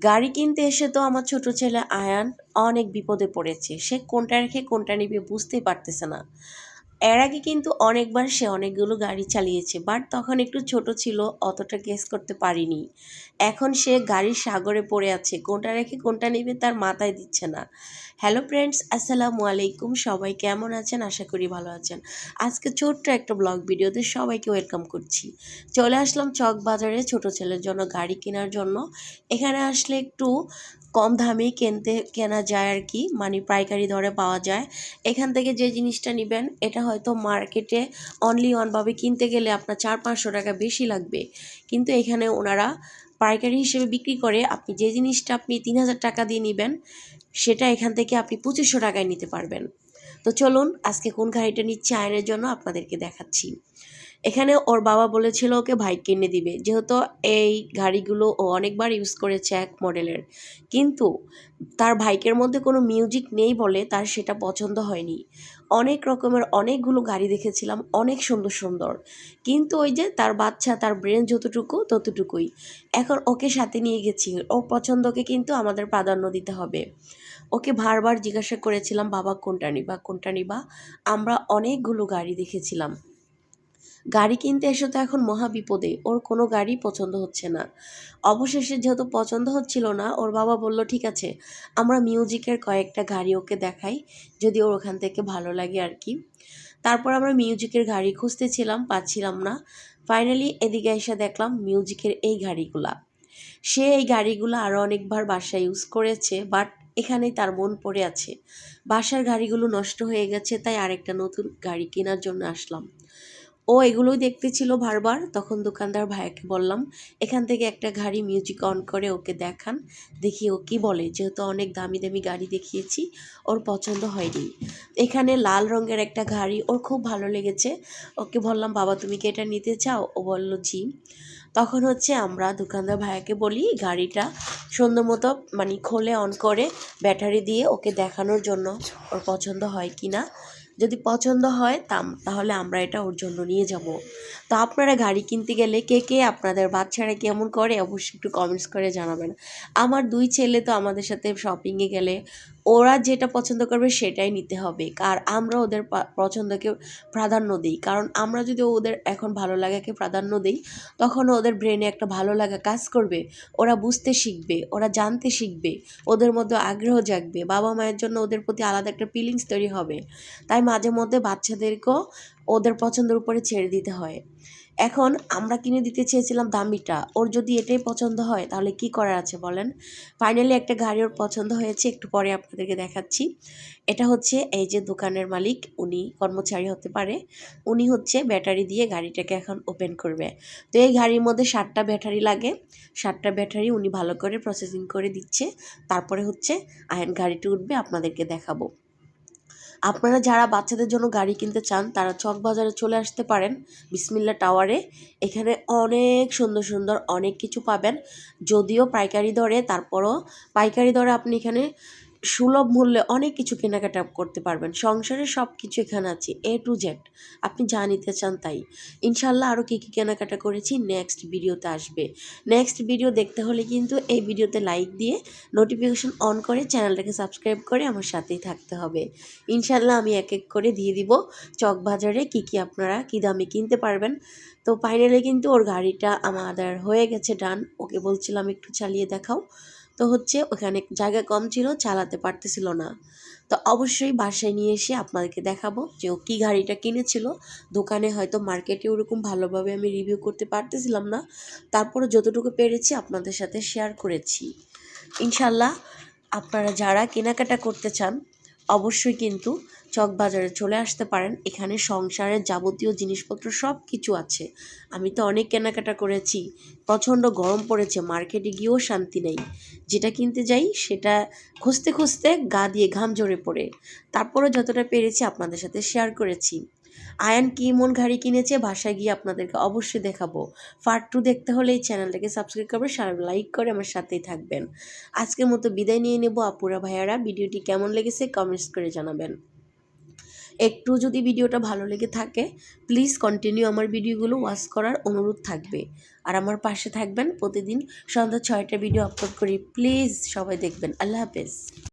গাড়ি কিনতে এসে তো আমার ছোট ছেলে আয়ান অনেক বিপদে পড়েছে। সে কোনটা রেখে কোনটা নিবে বুঝতেই পারতেছে না। এর আগে কিন্তু অনেকবার সে অনেকগুলো গাড়ি চালিয়েছে, বাট তখন একটু ছোট ছিল, অতটা গেস করতে পারিনি। এখন সে গাড়ির সাগরে পড়ে আছে, কোনটা রেখে কোনটা নেবে তার মাথায় দিচ্ছে না। হ্যালো ফ্রেন্ডস আসসালামু আলাইকুম, সবাই কেমন আছেন? আশা করি ভালো আছেন। আজকে ছোট্ট একটা ব্লগ ভিডিওতে সবাইকে ওয়েলকাম করছি। চলে আসলাম চক বাজারে ছোট ছেলের জন্য গাড়ি কেনার জন্য। এখানে আসলে একটু কম দামে কিনতে, কেনা যায় আর কি মানে পাইকারি দরে পাওয়া যায়। এখান থেকে যে জিনিসটা নেবেন, এটা হয়তো মার্কেটে অনলি ওয়ানভাবে কিনতে গেলে আপনার চার পাঁচশো টাকা বেশি লাগবে। কিন্তু এখানে ওনারা পাইকারি হিসেবে বিক্রি করে, আপনি যে জিনিসটা আপনি তিন হাজার টাকা দিয়ে নেবেন, সেটা এখান থেকে আপনি পঁচিশশো টাকায় নিতে পারবেন। তো চলুন, আজকে কোন গাড়িটা নিচ্ছে আয়নের জন্য আপনাদেরকে দেখাচ্ছি। এখানে ওর বাবা বলেছিল ওকে বাইক কিনে দিবে। যেহেতু এই গাড়িগুলো ও অনেকবার ইউজ করেছে এক মডেলের কিন্তু তার বাইকের মধ্যে কোনো মিউজিক নেই বলে তার সেটা পছন্দ হয়নি। অনেক রকমের অনেকগুলো গাড়ি দেখেছিলাম, অনেক সুন্দর সুন্দর। কিন্তু ওই যে তার বাচ্চা, তার ব্রেন যতটুকু ততটুকুই। এখন ওকে সাথে নিয়ে গেছি, ও পছন্দকে কিন্তু আমাদের প্রাধান্য দিতে হবে। ওকে বারবার জিজ্ঞাসা করেছিলাম, বাবা, কোনটা নিবা? কোনটা নিবা? আমরা অনেকগুলো গাড়ি দেখেছিলাম। গাড়ি কিনতে এসে তো এখন মহা বিপদে, ওর কোনো গাড়ি পছন্দ হচ্ছে না। অবশেষে যেহেতু পছন্দ হচ্ছিল না, ওর বাবা বলল, ঠিক আছে, আমরা মিউজিকের কয়েকটা গাড়ি ওকে দেখাই, যদি ওর ওখান থেকে ভালো লাগে আর কি। তারপর আমরা মিউজিকের গাড়ি খুঁজতেছিলাম, পাচ্ছিলাম না। ফাইনালি এদিকে এসে দেখলাম মিউজিকের এই গাড়িগুলা। সে এই গাড়িগুলো আরও অনেকবার বাসায় ইউজ করেছে বাট এখানেই তার মন পড়ে আছে। বাসার গাড়িগুলো নষ্ট হয়ে গেছে, তাই আরেকটা নতুন গাড়ি কেনার জন্য আসলাম। ও এগুলোই দেখতেছিল বারবার। তখন দোকানদার ভাইয়াকে বললাম, এখান থেকে একটা গাড়ি মিউজিক অন করে ওকে দেখান, দেখি ও কি বলে। যেহেতু অনেক দামি দামি গাড়ি দেখিয়েছি, ওর পছন্দ হয়নি। এখানে লাল রঙের একটা গাড়ি, ওর খুব ভালো লেগেছে। ওকে বললাম, বাবা, তুমি কি এটা নিতে চাও? ও বলল, জি। তখন হচ্ছে আমরা দোকানদার ভাইয়াকে বলি, গাড়িটা সুন্দর মতো মানে খোলে অন করে, ব্যাটারি দিয়ে ওকে দেখানোর জন্য ওর পছন্দ হয় কি না যদি পছন্দ হয় তাহলে আমরা এটা ওর জন্য নিয়ে যাব। তো আপনারা গাড়ি কিনতে গেলে কে কে আপনাদের বাচ্চারা কেমন করে, অবশ্যই একটু কমেন্টস করে জানাবেন। আমার দুই ছেলে তো আমাদের সাথে শপিংয়ে গেলে ওরা যেটা পছন্দ করবে সেটাই নিতে হবে। আর আমরা ওদের পছন্দকে প্রাধান্য দিই। কারণ আমরা যদি ওদের এখন ভালো লাগাকে প্রাধান্য দিই, তখন ওদের ব্রেনে একটা ভালো লাগা কাজ করবে। ওরা বুঝতে শিখবে, ওরা জানতে শিখবে, ওদের মধ্যে আগ্রহ জাগবে, বাবা মায়ের জন্য ওদের প্রতি আলাদা একটা ফিলিংস তৈরি হবে। তাই মাঝে মধ্যে বাচ্চাদেরকেও ওদের পছন্দের উপরে ছেড়ে দিতে হয়। এখন আমরা কিনে দিতে চেয়েছিলাম দামিটা। ওর যদি এটাই পছন্দ হয়, তাহলে কি করার আছে বলেন? ফাইনালি একটা গাড়ি ওর পছন্দ হয়েছে, একটু পরে আপনাদেরকে দেখাচ্ছি। এটা হচ্ছে এই যে দোকানের মালিক, উনি কর্মচারী হতে পারে। উনি হচ্ছে ব্যাটারি দিয়ে গাড়িটাকে এখন ওপেন করবে। তো এই গাড়ির মধ্যে সাতটা ব্যাটারি লাগে। সাতটা ব্যাটারি উনি ভালো করে প্রসেসিং করে দিচ্ছে। তারপরে হচ্ছে আয়ন গাড়িটি উঠবে, আপনাদেরকে দেখাবো। আপনারা যারা বাচ্চাদের জন্য গাড়ি কিনতে চান, তারা চক বাজারে চলে আসতে পারেন বিসমিল্লা টাওয়ারে। এখানে অনেক সুন্দর সুন্দর অনেক কিছু পাবেন। যদিও পাইকারি দরে, তারপরও পাইকারি দরে আপনি এখানে সুলভ মূল্যে অনেক কিছু কেনাকাটা করতে পারবেন। সংসারের সব কিছু এখানে আছে এ টু জেড আপনি যা নিতে চান তাই। ইনশাল্লাহ আরও কী কী কেনাকাটা করেছি নেক্সট ভিডিওতে আসবে। নেক্সট ভিডিও দেখতে হলে কিন্তু এই ভিডিওতে লাইক দিয়ে নোটিফিকেশন অন করে চ্যানেলটাকে সাবস্ক্রাইব করে আমার সাথেই থাকতে হবে। ইনশাল্লাহ আমি এক এক করে দিয়ে দিব। চক বাজারে কী কী আপনারা কী দামে কিনতে পারবেন। তো ফাইনালি কিন্তু ওর গাড়িটা আমাদের হয়ে গেছে ডান ওকে বলছিলাম একটু চালিয়ে দেখাও। তো হচ্ছে ওখানে জায়গা কম ছিল, চালাতে পারতেছিল না। তো অবশ্যই বাসায় নিয়ে এসে আপনাদেরকে দেখাবো যে ও কী গাড়িটা কিনেছিল। দোকানে হয়তো মার্কেটে ওরকম ভালোভাবে আমি রিভিউ করতে পারতেছিলাম না। তারপরে যতটুকু পেরেছি আপনাদের সাথে শেয়ার করেছি। ইনশাল্লাহ আপনারা যারা কেনাকাটা করতে চান, অবশ্যই কিন্তু চক বাজারে চলে আসতে পারেন। এখানে সংসারের যাবতীয় জিনিসপত্র সব কিছু আছে। আমি তো অনেক কেনাকাটা করেছি। প্রচণ্ড গরম পড়েছে, মার্কেটে গিয়েও শান্তি নেই। যেটা কিনতে যাই, সেটা খুঁজতে খুঁজতে গা দিয়ে ঘাম ঝরে পড়ে। তারপরে যতটা পেরেছি আপনাদের সাথে শেয়ার করেছি। আয়ান কি মন ঘাড়ি কিনেছে ভাষায় গিয়ে আপনাদেরকে অবশ্যই দেখাবো। পার্ট টু দেখতে হলে এই চ্যানেলটাকে সাবস্ক্রাইব করবে লাইক করে আমার সাথেই থাকবেন। আজকের মতো বিদায় নিয়ে নেব আপুরা ভাইয়ারা। ভিডিওটি কেমন লেগেছে কমেন্টস করে জানাবেন। একটু যদি ভিডিওটা ভালো লেগে থাকে প্লিজ কন্টিনিউ আমার ভিডিওগুলো ওয়াচ করার অনুরোধ থাকবে। আর আমার পাশে থাকবেন প্রতিদিন সন্ধ্যা ছয়টা ভিডিও আপলোড করি। প্লিজ সবাই দেখবেন। আল্লাহ হাফেজ।